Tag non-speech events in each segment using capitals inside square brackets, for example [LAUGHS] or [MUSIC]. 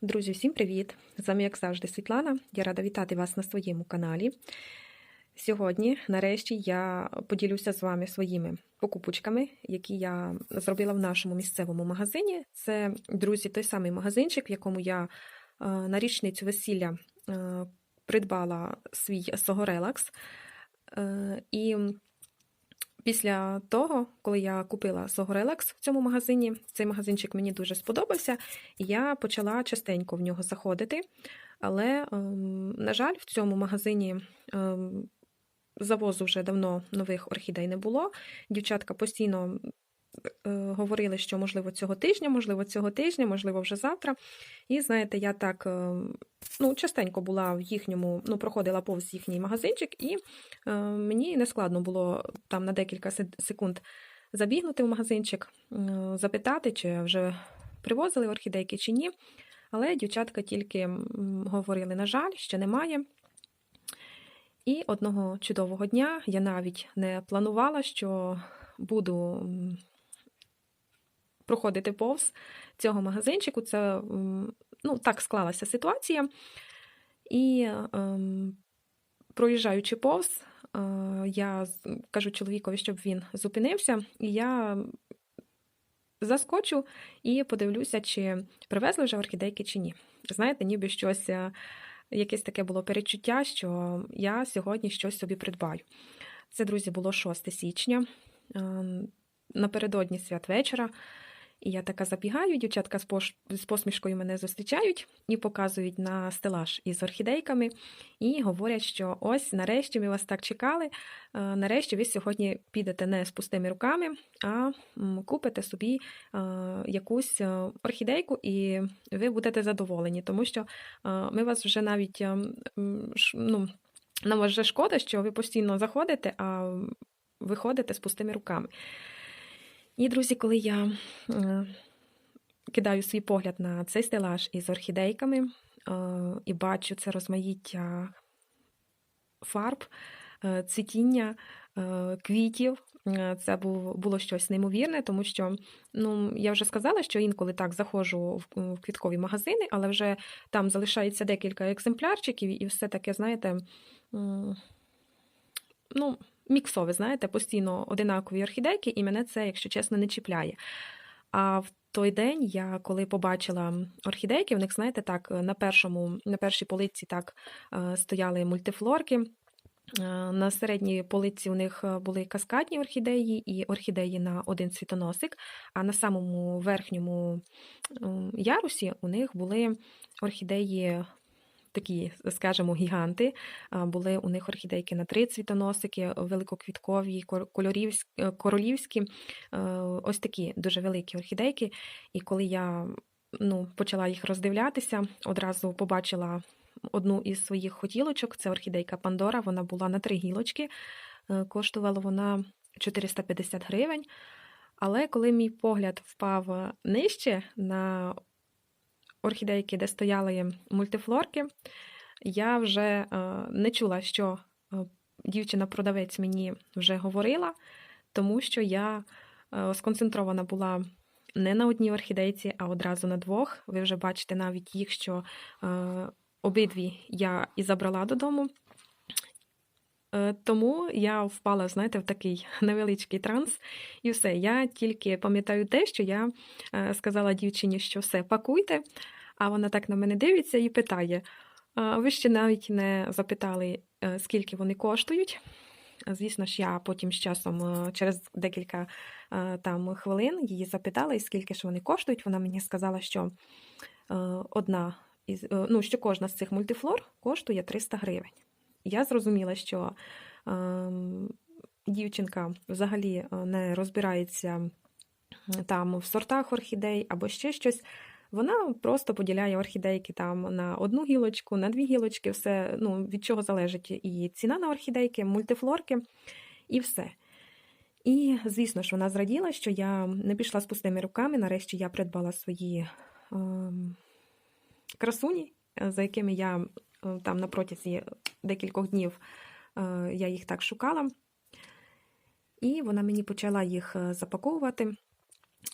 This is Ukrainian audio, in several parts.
Друзі, всім привіт! З вами, як завжди, Світлана. Я рада вітати вас на своєму каналі. Сьогодні, нарешті, я поділюся з вами своїми покупочками, які я зробила в нашому місцевому магазині. Це, друзі, той самий магазинчик, в якому я е, на річницю весілля е, придбала свій Согорелакс. Е, І після того, коли я купила Sogorelax в цьому магазині, цей магазинчик мені дуже сподобався, і я почала частенько в нього заходити. Але, ем, на жаль, в цьому магазині ем, завозу вже давно нових орхідей не було. Дівчатка постійно говорили, що можливо цього тижня, можливо, цього тижня, можливо, вже завтра. І знаєте, я так е, ну, частенько була в їхньому, ну, проходила повз їхній магазинчик, і е, мені не складно було там на декілька секунд забігнути в магазинчик, е, запитати, чи вже привозили орхідейки чи ні. Але дівчатка тільки говорили, на жаль, ще немає. І одного чудового дня я навіть не планувала, що буду проходити повз цього магазинчику. Це ну, так склалася ситуація. І ем, проїжджаючи повз, е, я кажу чоловікові, щоб він зупинився, і я заскочу і подивлюся, чи привезли вже орхідейки чи ні. Знаєте, ніби щось, е, якесь таке було перечуття, що я сьогодні щось собі придбаю. Це, друзі, було 6 січня, е, напередодні святвечора. І я така забігаю, дівчатка з посмішкою мене зустрічають і показують на стелаж із орхідейками, і говорять, що ось нарешті ми вас так чекали. е, Нарешті ви сьогодні підете не з пустими руками, а купите собі е, якусь е, орхідейку, і ви будете задоволені, тому що ми вас вже навіть е, м, ш- ну, нам вже шкода, що ви постійно заходите, а виходите з пустими руками. І, друзі, коли я е, кидаю свій погляд на цей стелаж із орхідейками е, і бачу це розмаїття фарб, е, цвітіння, квітів. Це було щось неймовірне, тому що ну, я вже сказала, що інколи так заходжу в квіткові магазини, але вже там залишається декілька екземплярчиків, і все таке, знаєте, ну, міксове, знаєте, постійно одинакові орхідейки, і мене це, якщо чесно, не чіпляє. А в той день я коли побачила орхідейки, в них, знаєте, так, на першому, на першій полиці так е, стояли мультифлорки. Е, На середній полиці у них е, були каскадні орхідеї і орхідеї на один цвітоносик, а на самому верхньому ярусі у них були орхідеї. Такі, скажімо, гіганти. Були у них орхідейки на три цвітоносики, великоквіткові, е, королівські, е, ось такі дуже великі орхідейки. І коли я ну, почала їх роздивлятися, одразу побачила одну із своїх хотілочок. Це орхідейка Пандора. Вона була на три гілочки. Е, Коштувала вона 450 гривень. Але коли мій погляд впав нижче на орхідейки, де стояли мультифлорки, я вже е, не чула, що е, дівчина-продавець мені вже говорила, тому що я е, сконцентрована була не на одній орхідейці, а одразу на двох. Ви вже бачите навіть їх, що обидві я і забрала додому. Тому я впала, знаєте, в такий [LAUGHS] невеличкий транс, і все. Я тільки пам'ятаю те, що я сказала дівчині, що все, пакуйте. А вона так на мене дивиться і питає: ви ще навіть не запитали, е, скільки вони коштують. Звісно ж, я потім з часом, е, через декілька е, там хвилин, її запитала, і скільки ж вони коштують. Вона мені сказала, що одна із ну, що кожна з цих мультифлор коштує 300 гривень. Я зрозуміла, що ем, дівчинка взагалі не розбирається там в сортах орхідей або ще щось. Вона просто поділяє орхідейки там на одну гілочку, на дві гілочки, все ну, від чого залежить і ціна на орхідейки, мультифлорки, і все. І, звісно ж, вона зраділа, що я не пішла з пустими руками. Нарешті я придбала свої ем, красуні, е, за якими я е, там на протязі декількох днів е, я їх так шукала. І вона мені почала їх е, запаковувати.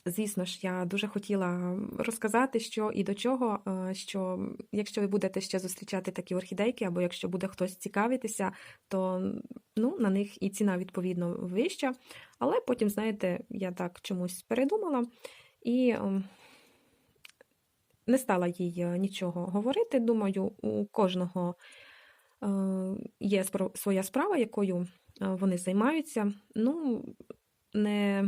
Звісно ж, я дуже хотіла розказати, що і до чого, е, що якщо ви будете ще зустрічати такі орхідейки, або якщо буде хтось цікавитися, то ну, на них і ціна відповідно вища. Але потім, знаєте, я так чомусь передумала і ем, не стала їй е, нічого говорити. Думаю, у кожного е, є своя справа, якою вони займаються. Ну, не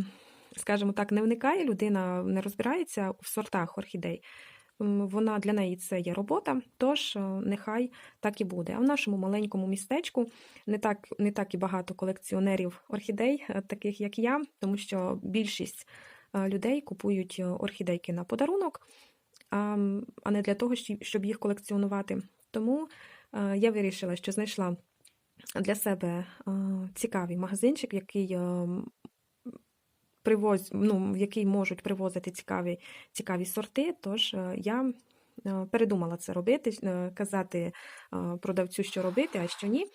скажімо так, не вникає, людина не розбирається в сортах орхідей. Вона для неї це є робота, тож е, нехай так і буде. А в нашому маленькому містечку не так, не так і багато колекціонерів орхідей, е, таких як я, тому що більшість е, людей купують орхідейки на подарунок, а, не для того, щоб їх колекціонувати. Тому я вирішила, що знайшла для себе цікавий магазинчик, який привоз, ну, в який можуть привозити цікаві, цікаві сорти. Тож е, я е, передумала це робити, е, казати продавцю, що робити, а що ні.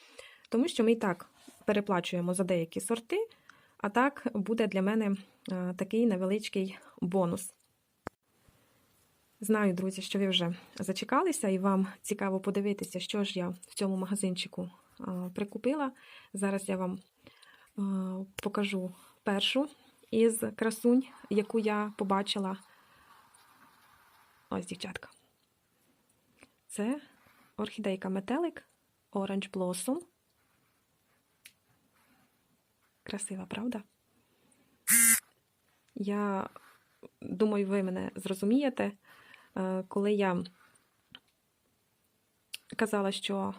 Тому що ми і так переплачуємо за деякі сорти, а так буде для мене такий невеличкий бонус. Знаю, друзі, що ви вже зачекалися, і вам цікаво подивитися, що ж я в цьому магазинчику прикупила. Зараз я вам покажу першу із красунь, яку я побачила. Ось, дівчатка. Це орхідейка метелик Orange Blossom. Красива, правда? Я думаю, ви мене зрозумієте, Е, коли я казала, що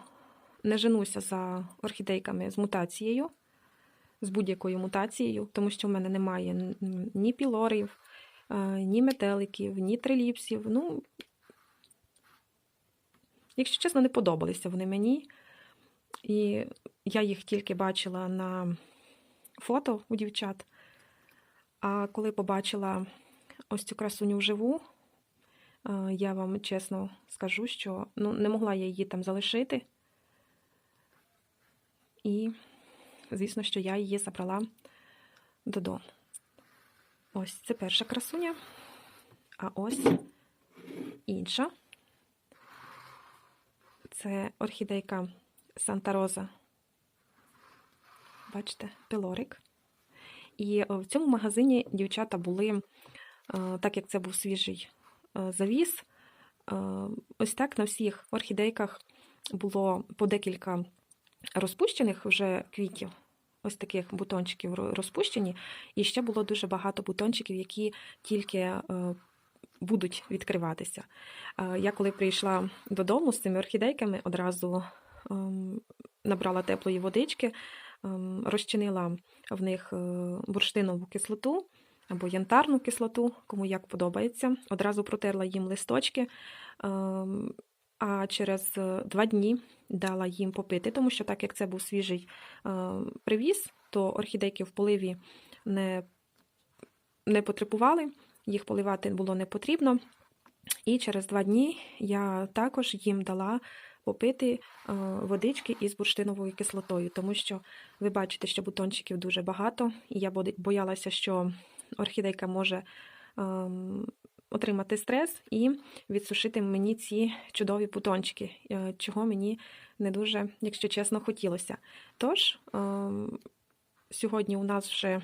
не женуся за орхідейками з мутацією, з будь-якою мутацією, тому що в мене немає ні пілорів, е, ні метеликів, ні триліпсів. Ну, якщо чесно, не подобалися вони мені. І я їх тільки бачила на фото у дівчат. А коли побачила ось цю красуню вживу, е, я вам чесно скажу, що ну, не могла я її там залишити. І, звісно, що я її забрала додому. Ось це перша красуня, а ось інша. Це орхідейка Санта Роза. Бачите, пилорик. І е, в цьому магазині дівчата були, е, так як це був свіжий е, завіс, ось так на всіх орхідейках було по декілька розпущених вже квітів, ось таких бутончиків розпущені, і ще було дуже багато бутончиків, які тільки е, будуть відкриватися. Е, Я коли прийшла додому з цими орхідейками, одразу ем, набрала теплої водички, ем, розчинила в них е, бурштинову кислоту або янтарну кислоту, кому як подобається. Одразу протерла їм листочки, ем, а через е, два дні дала їм попити, тому що так як це був свіжий е, привіз, то орхідейки в поливі не, не потребували, їх поливати було не потрібно. І через два дні я також їм дала попити е, водички із бурштиновою кислотою, тому що ви бачите, що бутончиків дуже багато, і я боялася, що орхідейка може ем, отримати стрес і відсушити мені ці чудові бутончики, е, чого мені не дуже, якщо чесно, хотілося. Тож, ем, сьогодні у нас вже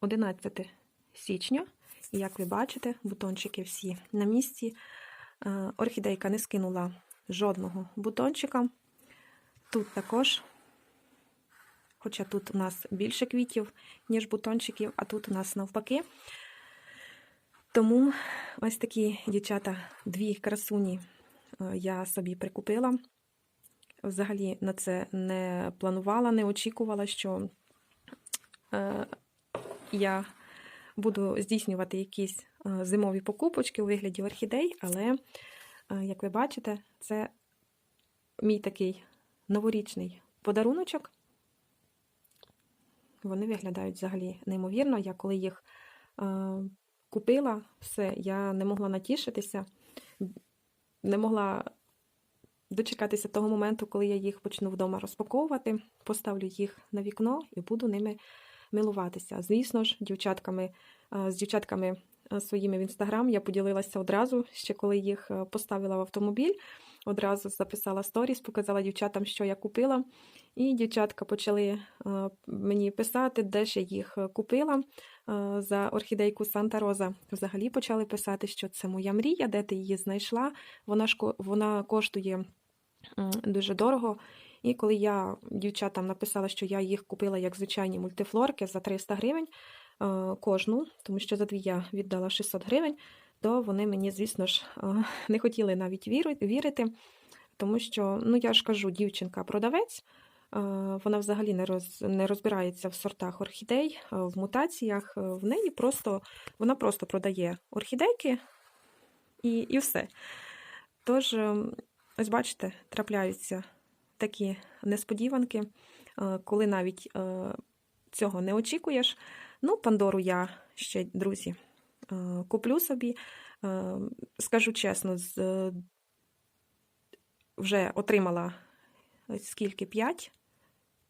11 січня, і як ви бачите, бутончики всі на місці. Е, Орхідейка не скинула жодного бутончика. Тут також, хоча тут у нас більше квітів, ніж бутончиків, а тут у нас навпаки. Тому ось такі дівчата, дві красуні е, я собі прикупила. Взагалі на це не планувала, не очікувала, що е, я буду здійснювати якісь е, зимові покупочки у вигляді орхідей, але, як ви бачите, це мій такий новорічний подаруночок. Вони виглядають взагалі неймовірно. Я коли їх купила, все, я не могла натішитися, не могла дочекатися того моменту, коли я їх почну вдома розпаковувати, поставлю їх на вікно і буду ними милуватися. Звісно ж, дівчатками, е, з дівчатками своїми в інстаграм. Я поділилася одразу, ще коли їх е, поставила в автомобіль. Одразу записала сторіс, показала дівчатам, що я купила. І дівчатка почали е, мені писати, де я їх е, купила е, за орхідейку Санта Роза. Взагалі почали писати, що це моя мрія, де ти її знайшла. Вона ж вона коштує дуже дорого. І коли я дівчатам написала, що я їх купила як звичайні мультифлорки за 300 гривень е, кожну, тому що за дві я віддала 600 гривень, то вони мені, звісно ж, е, [LAUGHS] не хотіли навіть вірити, тому що, ну я ж кажу, дівчинка-продавець. е, Вона взагалі не роз, не розбирається в сортах орхідей, е, в мутаціях. Е, В неї просто вона просто продає орхідейки і, і все. Тож, е, ось бачите, трапляються такі несподіванки, е, коли навіть е, цього не очікуєш. Ну, Пандору я ще, друзі, е, куплю собі. Е, Скажу чесно, е, вже отримала скільки? 5?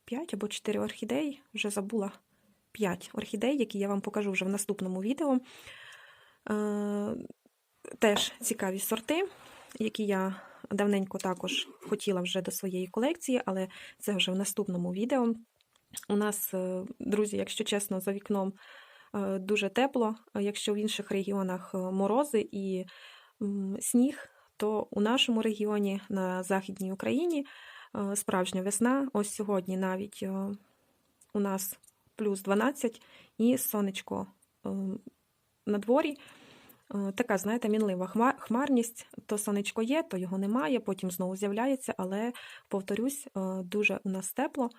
5 або 4 орхідеї, вже забула 5 орхідей, які я вам покажу вже в наступному відео. Теж цікаві сорти, які я давненько також хотіла вже до своєї колекції, але це вже в наступному відео. У нас, е, друзі, якщо чесно, за вікном е, дуже тепло. Якщо в інших регіонах е, морози і сніг, то у нашому регіоні на Західній Україні справжня весна. Ось сьогодні навіть у нас плюс 12 і сонечко на дворі. Така, знаєте, мінлива хмарність. То сонечко є, то його немає, потім знову з'являється, але, повторюсь, дуже у нас тепло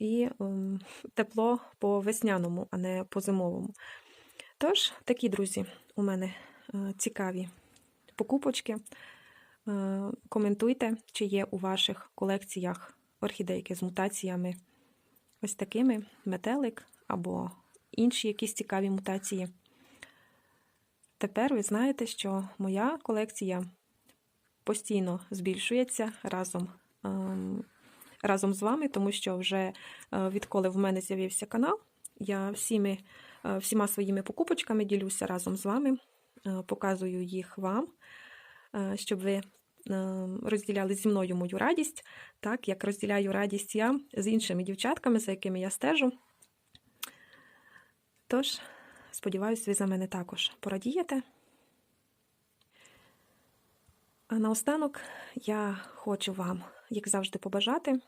і ем, тепло по весняному, а не по зимовому. Тож, такі, друзі, у мене е, цікаві покупочки. Е, Коментуйте, чи є у ваших колекціях орхідейки з мутаціями ось такими метелик або інші якісь цікаві мутації. Тепер ви знаєте, що моя колекція постійно збільшується разом, ем, разом з вами, тому що вже е, відколи в мене з'явився канал, я всіми, е, всіма своїми покупочками ділюся разом з вами, е, показую їх вам, щоб ви розділяли зі мною мою радість, так як розділяю радість я з іншими дівчатками, за якими я стежу. Тож, сподіваюсь, ви за мене також порадієте. А наостанок я хочу вам, як завжди, побажати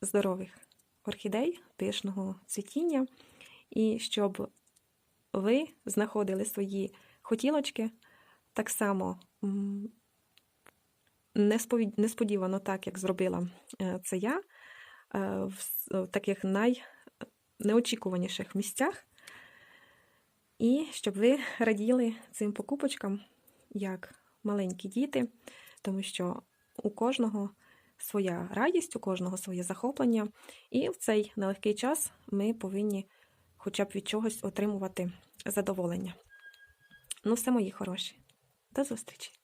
здорових орхідей, пишного цвітіння, і щоб ви знаходили свої хотілочки так само несподівано, так як зробила е, це я, е, в таких найнеочікуваніших місцях. І щоб ви раділи цим покупочкам як маленькі діти, тому що у кожного своя радість, у кожного своє захоплення, і в цей нелегкий час ми повинні хоча б від чогось отримувати задоволення. Ну, все, мої хороші. До зустрічі!